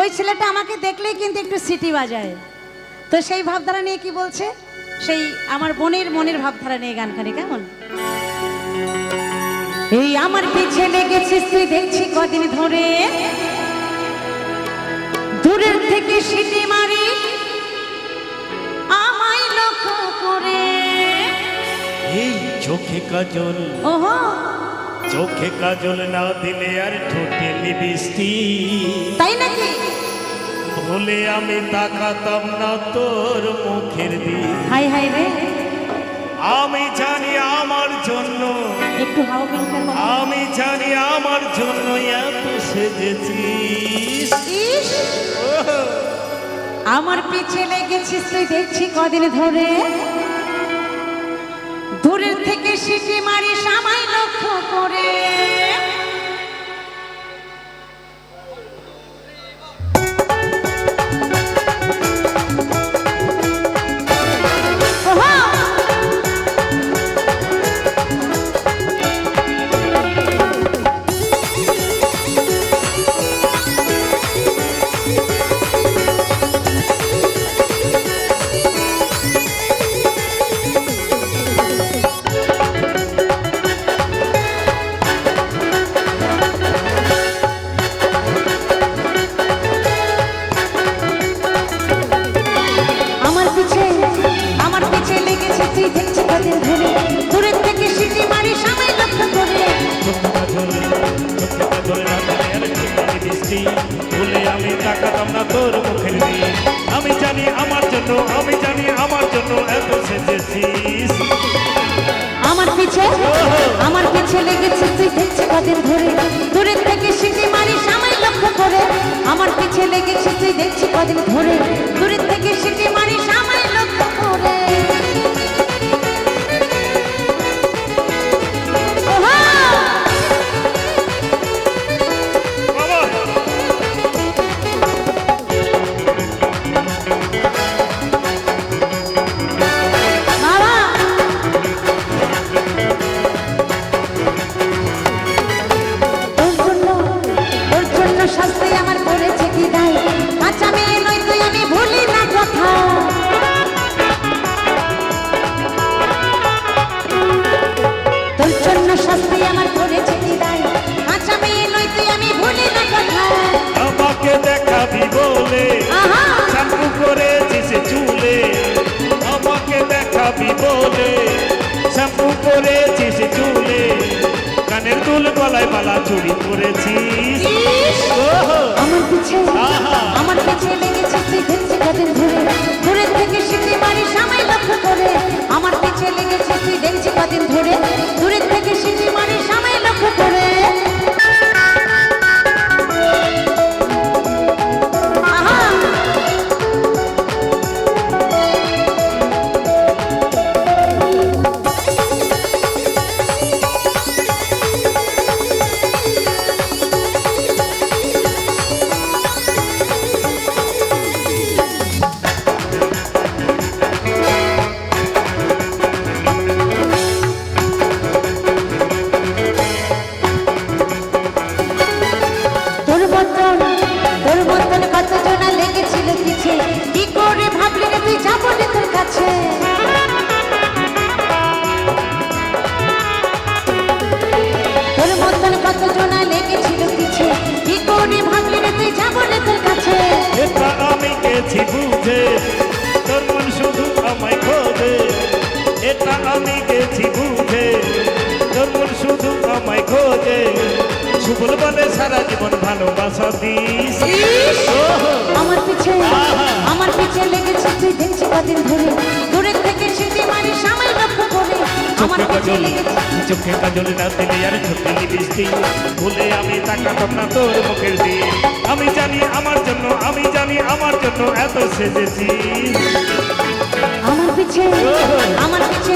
ওই ছেলেটা আমাকে দেখলেই কিন্তু একটু সিটি বাজায়। তো সেই ভাবধারা নিয়ে কি বলছে? সেই আমার বোনের মনের ভাবধারা নিয়ে গানখানি কেমন? এই আমার পিছে লেগেছিস তুই দেখছি কদিন ধরে। দূরের থেকে সিটি মারি আমায় লক্ষ্য করে। এই চোখে কাজল। ওহো! চোখে কাজল না দিলে আর ঠোঁটে লিবিস্তি তাই নাকি? বলে আমি তাকাতাম না তোর মুখের দিকে। হাই হাই রে। আমি জানি আমার জন্য একটু কম। আমি জানি আমার জন্য এত সেজেছিস। আমার পিছে লেগেছিস তুই দেখছি কদিন ধরে। দূরের থেকে সিটি মারি সামাই লক্ষ্য করে। তাকাতাম না তোর মুখের দিকে আমি জানি আমার জন্য, আমি জানি আমার জন্য এত সেজেছিস। আমার পিছে আমার পিছে লেগেছে তুই দেখছি কদিন ধরে। দূরের থেকে সিটি মারি সামাই লক্ষ্য করে। আমার পিছে লেগেছে তুই দেখছি কদিন ধরে। সারা জীবন ভালোবাসা দিস। আমার পিছে আমার পিছে লেগেছে তুই দেখছি কদিন ধরে। দূরের থেকে সিটি মারি সামাই লক্ষ্য করে আমার পিছে লেগেছে। চোখে কাজল না দিলে আর ছোটে লিবিস্তি ভুলে আমি তাকাতাম না তোর মুখের দিয়ে আমি জানি আমার জন্য আমি জানি আমার জন্য এত সেজেছি। আমার পিছে আমার পিছে